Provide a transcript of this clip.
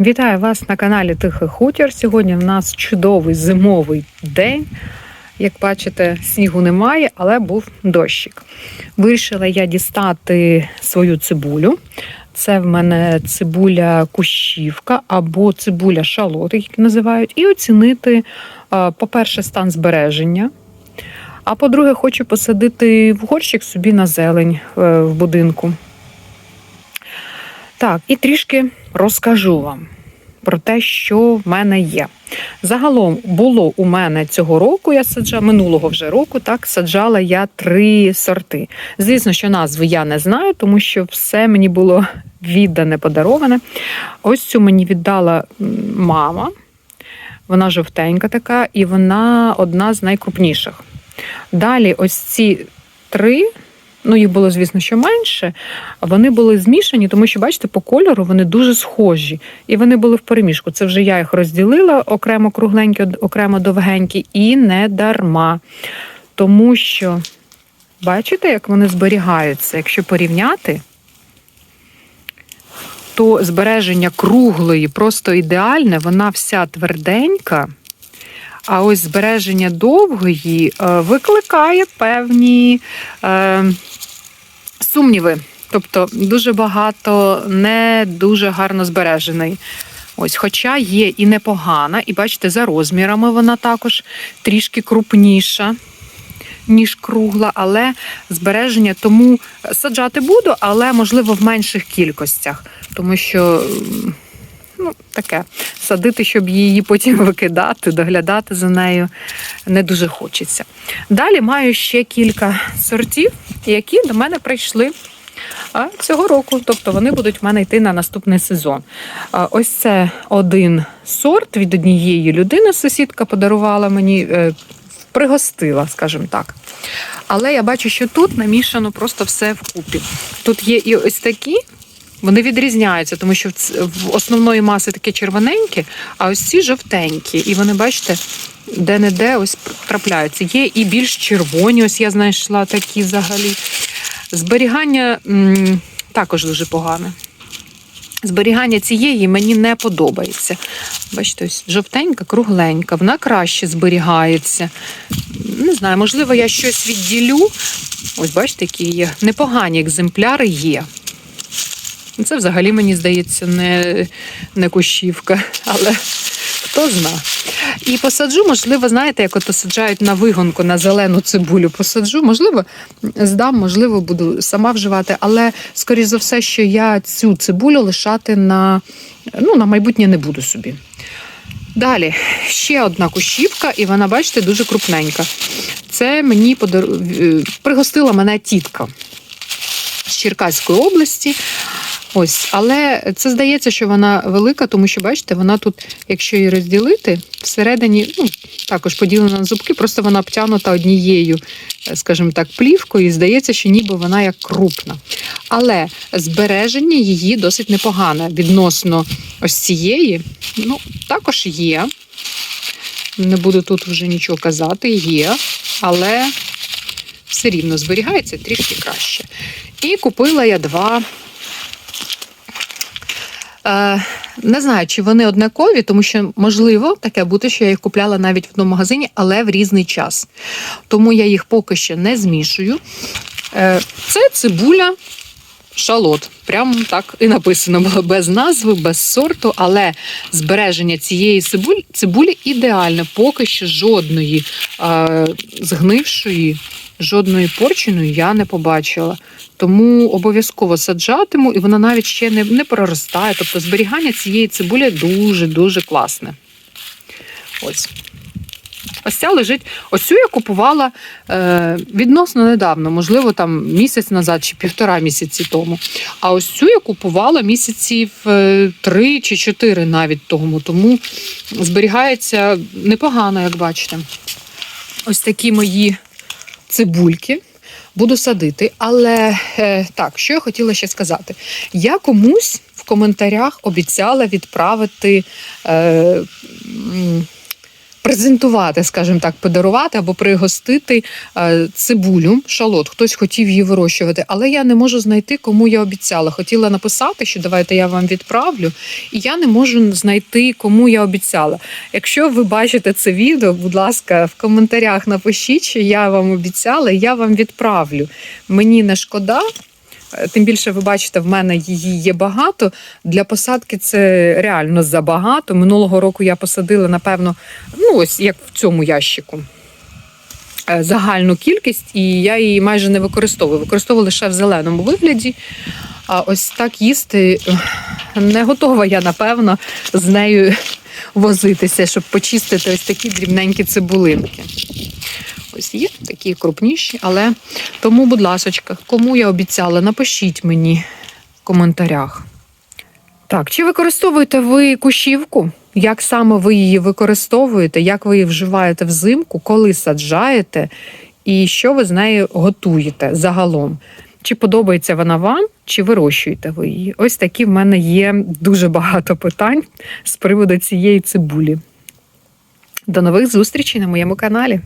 Вітаю вас на каналі Тихий Хутір. Сьогодні в нас чудовий зимовий день. Як бачите, снігу немає, але був дощик. Вирішила я дістати свою цибулю. Це в мене цибуля кущівка або цибуля шалот, як називають, і оцінити, по-перше, стан збереження. А по-друге, хочу посадити в горщик собі на зелень е, в будинку. Так, і трішки розкажу вам про те, що в мене є. Загалом було у мене цього року, я саджала, минулого вже року, так, саджала я три сорти. Звісно, що назви я не знаю, тому що все мені було віддане, подароване. Ось цю мені віддала мама. Вона жовтенька така, і вона одна з найкрупніших. Далі, ось ці три, ну їх було, звісно, що менше. Вони були змішані, тому що, бачите, по кольору вони дуже схожі. І вони були в переміжку. Це вже я їх розділила окремо кругленькі, окремо довгенькі, і не дарма. Тому що, бачите, як вони зберігаються, якщо порівняти. То збереження круглої просто ідеальне, вона вся тверденька. А ось збереження довгої е, викликає певні е, сумніви. Тобто дуже багато не дуже гарно збережений. Ось, хоча є і непогана, і бачите, за розмірами вона також трішки крупніша, ніж кругла, але збереження тому саджати буду, але можливо в менших кількостях, тому що. Ну, таке садити, щоб її потім викидати, доглядати за нею не дуже хочеться. Далі маю ще кілька сортів, які до мене прийшли цього року. Тобто вони будуть в мене йти на наступний сезон. Ось це один сорт від однієї людини. Сусідка подарувала мені, е, пригостила, скажімо так. Але я бачу, що тут намішано просто все вкупі. Тут є і ось такі. Вони відрізняються, тому що в основної маси таке червоненьке, а ось ці жовтенькі. І вони, бачите, де-не-де ось трапляються. Є і більш червоні, ось я знайшла такі взагалі. Зберігання м, також дуже погане. Зберігання цієї мені не подобається. Бачите, ось жовтенька, кругленька, вона краще зберігається. Не знаю, можливо, я щось відділю. Ось, бачите, які є непогані екземпляри є. Це взагалі, мені здається, не, не кущівка, але хто зна. І посаджу, можливо, знаєте, як ото саджають на вигонку на зелену цибулю. Посаджу, можливо, здам, можливо, буду сама вживати, але скоріш за все, що я цю цибулю лишати на, ну, на майбутнє не буду собі. Далі ще одна кущівка, і вона, бачите, дуже крупненька. Це мені подар... е, пригостила мене тітка з Черкаської області. Ось, але це здається, що вона велика, тому що, бачите, вона тут, якщо її розділити, всередині ну, також поділена на зубки, просто вона обтянута однією, е, скажімо так, плівкою, і здається, що ніби вона як крупна. Але збереження її досить непогане відносно ось цієї. Ну, також є. Не буду тут вже нічого казати, є, але все рівно зберігається трішки краще. І купила я два. Е, не знаю, чи вони однакові, тому що можливо таке бути, що я їх купляла навіть в одному магазині, але в різний час. Тому я їх поки що не змішую. Е, це цибуля шалот. Прямо так і написано було без назви, без сорту, але збереження цієї цибулі, цибулі ідеальне. Поки що жодної е, згнившої, жодної порченої я не побачила. Тому обов'язково саджатиму, і вона навіть ще не, не проростає. Тобто зберігання цієї цибулі дуже-дуже класне. Ось. Ось ця лежить. Ось цю я купувала е, відносно недавно, можливо, там місяць назад чи півтора місяці тому. А ось цю я купувала місяців е, три чи чотири навіть тому. Тому зберігається непогано, як бачите. Ось такі мої цибульки. Буду садити, але е, так, що я хотіла ще сказати. Я комусь в коментарях обіцяла відправити е, презентувати, скажімо так, подарувати або пригостити е, цибулю, шалот. Хтось хотів її вирощувати, але я не можу знайти, кому я обіцяла. Хотіла написати, що давайте я вам відправлю, і я не можу знайти, кому я обіцяла. Якщо ви бачите це відео, будь ласка, в коментарях напишіть, що я вам обіцяла, я вам відправлю. Мені не шкода. Тим більше, ви бачите, в мене її є багато. Для посадки це реально забагато. Минулого року я посадила, напевно, ну ось як в цьому ящику. е, Загальну кількість, і я її майже не використовую. Використовую лише в зеленому вигляді. А ось так їсти не готова я, напевно, з нею возитися, щоб почистити ось такі дрібненькі цибулинки. Ось є такі крупніші, але тому, будь ласочка, кому я обіцяла, напишіть мені в коментарях. Так, чи використовуєте ви кущівку? Як саме ви її використовуєте, як ви її вживаєте взимку, коли саджаєте, і що ви з нею готуєте загалом? Чи подобається вона вам, чи вирощуєте ви її? Ось такі в мене є дуже багато питань з приводу цієї цибулі. До нових зустрічей на моєму каналі.